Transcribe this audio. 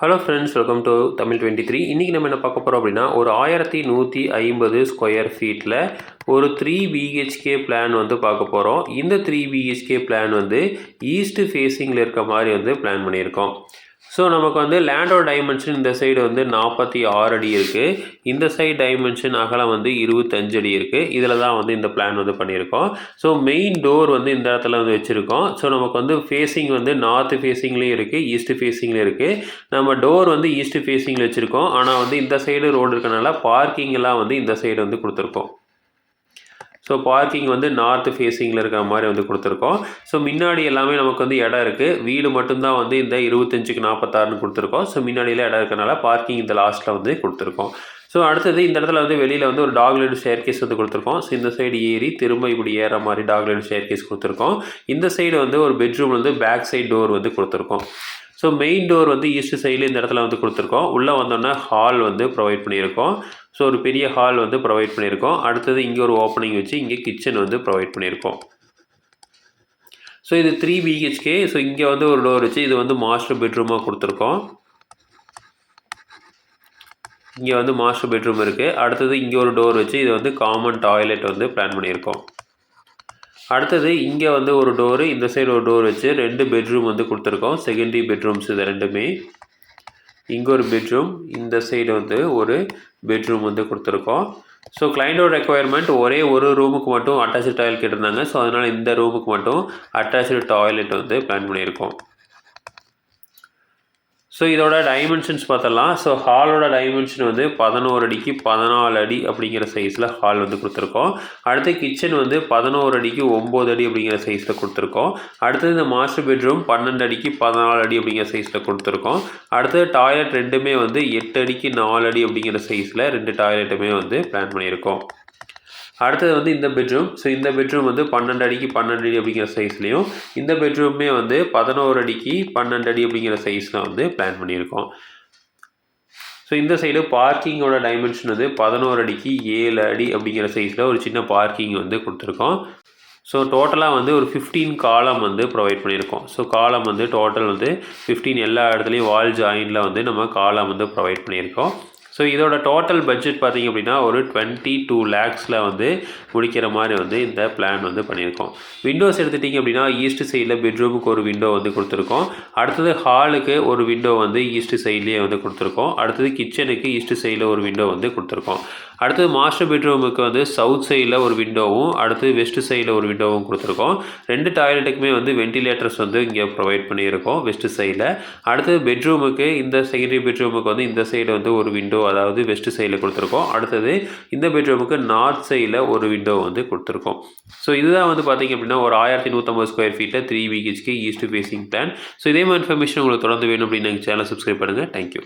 Hello friends welcome to Tamil twenty three இன்றைக்கி நம்ம என்ன பார்க்க போகிறோம் அப்படின்னா ஒரு ஆயிரத்தி நூற்றி ஐம்பது ஸ்கொயர் ஃபீட்டில் ஒரு த்ரீ பிஹெச்கே பிளான் வந்து பார்க்க போகிறோம் இந்த த்ரீ பிஹெச்கே பிளான் வந்து ஈஸ்ட் ஃபேஸிங்கில் இருக்க மாதிரி வந்து பிளான் பண்ணியிருக்கோம். ஸோ நமக்கு வந்து லேண்டோட டைமென்ஷன் இந்த சைடு வந்து நாற்பத்தி ஆறு அடி இருக்குது இந்த சைடு டைமென்ஷன் அகலம் வந்து இருபத்தஞ்சு அடி இருக்குது இதில் தான் வந்து இந்த பிளான் வந்து பண்ணியிருக்கோம். ஸோ மெயின் டோர் வந்து இந்த இடத்துல வந்து வச்சுருக்கோம். ஸோ நமக்கு வந்து ஃபேஸிங் வந்து நார்த்து ஃபேஸிங்லேயும் இருக்குது ஈஸ்ட் ஃபேஸிங்லேயும் இருக்குது நம்ம டோர் வந்து ஈஸ்ட் ஃபேஸிங்கில் வச்சுருக்கோம். ஆனால் வந்து இந்த சைடு ரோடு இருக்கனால பார்க்கிங்லாம் வந்து இந்த சைடு வந்து கொடுத்துருக்கோம். ஸோ பார்க்கிங் வந்து நார்த் ஃபேஸிங்கில் இருக்கிற மாதிரி வந்து கொடுத்துருக்கோம். ஸோ முன்னாடி எல்லாமே நமக்கு வந்து இடம் இருக்குது வீடு மட்டும்தான் வந்து இந்த இருபத்தஞ்சுக்கு நாற்பத்தாறுன்னு கொடுத்துருக்கோம். ஸோ முன்னாடியில் இடம் இருக்கிறனால பார்க்கிங் இந்த லாஸ்ட்டில் வந்து கொடுத்துருக்கோம். ஸோ அடுத்தது இந்த இடத்துல வந்து வெளியில் வந்து ஒரு டாக்லெட் ஷேர் கேஸ் வந்து கொடுத்துருக்கோம். ஸோ இந்த சைடு ஏறி திரும்ப இப்படி ஏற மாதிரி டாக்லெட் ஷேர் கேஸ் கொடுத்துருக்கோம். இந்த சைடு வந்து ஒரு பெட்ரூம் வந்து பேக் சைடு டோர் வந்து கொடுத்துருக்கோம். ஸோ மெயின் டோர் வந்து ஈஸ்ட் சைடில் இந்த இடத்துல வந்து கொடுத்துருக்கோம். உள்ளே வந்தோன்னா ஹால் வந்து ப்ரொவைட் பண்ணியிருக்கோம். ஸோ ஒரு பெரிய ஹால் வந்து ப்ரொவைட் பண்ணியிருக்கோம். அடுத்தது இங்கே ஒரு ஓப்பனிங் வச்சு இங்கே கிச்சன் வந்து ப்ரொவைட் பண்ணியிருக்கோம். ஸோ இது த்ரீ பிஹெச்கே ஸோ இங்கே வந்து ஒரு டோர் வச்சு இது வந்து மாஸ்டர் பெட்ரூமாக கொடுத்துருக்கோம். இங்கே வந்து மாஸ்டர் பெட்ரூம் இருக்குது அடுத்தது இங்கே ஒரு டோர் வச்சு இது வந்து காமன் டாய்லெட் வந்து பிளான் பண்ணியிருக்கோம். அடுத்தது இங்கே வந்து ஒரு டோரு இந்த சைடு ஒரு டோர் வச்சு ரெண்டு பெட்ரூம் வந்து கொடுத்துருக்கோம். செகண்டரி பெட்ரூம்ஸ் இது ரெண்டுமே. இங்கே ஒரு பெட்ரூம் இந்த சைடு வந்து ஒரு பெட்ரூம் வந்து கொடுத்துருக்கோம். ஸோ கிளைண்டோட ரெக்குவயர்மெண்ட் ஒரே ஒரு ரூமுக்கு மட்டும் அட்டாச்சு டாய்லெட் கேட்டிருந்தாங்க. ஸோ அதனால் இந்த ரூமுக்கு மட்டும் அட்டாச்சு டாய்லெட் வந்து பிளான் பண்ணியிருக்கோம். ஸோ இதோட டைமென்ஷன்ஸ் பார்த்தலாம் ஸோ ஹாலோட டைமென்ஷன் வந்து பதினோரு அடிக்கு பதினாலு அடி அப்படிங்கிற சைஸில் ஹால் வந்து கொடுத்துருக்கோம். அடுத்து கிச்சன் வந்து பதினோரு அடிக்கு ஒம்பது அடி அப்படிங்கிற சைஸில் கொடுத்துருக்கோம். அடுத்தது இந்த மாஸ்டர் பெட்ரூம் பன்னெண்டு அடிக்கு பதினாலு அடி அப்படிங்கிற சைஸில் கொடுத்துருக்கோம். அடுத்தது டாய்லெட் ரெண்டுமே வந்து எட்டு அடிக்கு நாலு அடி அப்படிங்கிற சைஸில் ரெண்டு டாய்லெட்டுமே வந்து பிளான் பண்ணியிருக்கோம். அடுத்தது வந்து இந்த பெட்ரூம் ஸோ இந்த பெட்ரூம் வந்து பன்னெண்டு அடிக்கு பன்னெண்டு அடி அப்படிங்கிற சைஸ்லேயும் இந்த பெட்ரூமே வந்து பதினோரு அடிக்கு பன்னெண்டு அடி அப்படிங்கிற சைஸில் வந்து பிளான் பண்ணியிருக்கோம். ஸோ இந்த சைடு பார்க்கிங்கோட டைமென்ஷன் வந்து பதினோரு அடிக்கு ஏழு அடி அப்படிங்கிற சைஸில் ஒரு சின்ன பார்க்கிங் வந்து கொடுத்துருக்கோம். ஸோ டோட்டலாக வந்து ஒரு ஃபிஃப்டீன் காலம் வந்து ப்ரொவைட் பண்ணியிருக்கோம். ஸோ காலம் வந்து டோட்டல் வந்து ஃபிஃப்டீன் எல்லா இடத்துலையும் வால் ஜாயினில் வந்து நம்ம காலம் வந்து ப்ரொவைட் பண்ணியிருக்கோம். ஸோ இதோட டோட்டல் பட்ஜெட் பார்த்திங்க அப்படின்னா ஒரு டுவெண்ட்டி டூ லேக்ஸில் வந்து முடிக்கிற மாதிரி வந்து இந்த பிளான் வந்து பண்ணியிருக்கோம். விண்டோஸ் எடுத்துட்டிங்க அப்படின்னா ஈஸ்ட் சைடில் பெட்ரூமுக்கு ஒரு விண்டோ வந்து கொடுத்துருக்கோம். அடுத்தது ஹாலுக்கு ஒரு விண்டோ வந்து ஈஸ்ட் சைட்லேயே வந்து கொடுத்துருக்கோம். அடுத்தது கிச்சனுக்கு ஈஸ்ட் சைடில் ஒரு விண்டோ வந்து கொடுத்துருக்கோம். அடுத்தது மாஸ்டர் பெட்ரூமுக்கு வந்து சவுத் சைடில் ஒரு விண்டோவும் அடுத்து வெஸ்ட் சைடில் ஒரு விண்டோவும் கொடுத்துருக்கோம். ரெண்டு டாய்லெட்டுக்குமே வந்து வென்டிலேட்டர்ஸ் வந்து இங்கே ப்ரொவைட் பண்ணியிருக்கோம் வெஸ்ட் சைடில் அடுத்தது பெட்ரூமுக்கு இந்த செகண்டரி பெட்ரூமுக்கு வந்து இந்த சைடு வந்து ஒரு விண்டோ அதாவது வெஸ்ட் சைடில் கொடுத்துருக்கோம். அடுத்தது இந்த பெட்ரூமுக்கு நார்த் சைடில் ஒரு விண்டோ வந்து கொடுத்துருக்கோம். ஸோ இதுதான் வந்து பார்த்திங்க அப்படின்னா ஒரு ஆயிரத்தி நூற்றம்பது ஸ்கொயர் ஃபீட்டில் three BHK east facing plan so இதே மாதிரி இன்ஃபர்மேஷன் உங்களுக்கு தொடர்ந்து வேணும் அப்படின்னு எங்கள் சேனல் சப்ஸ்கிரைப் பண்ணுங்கள் தேங்க்யூ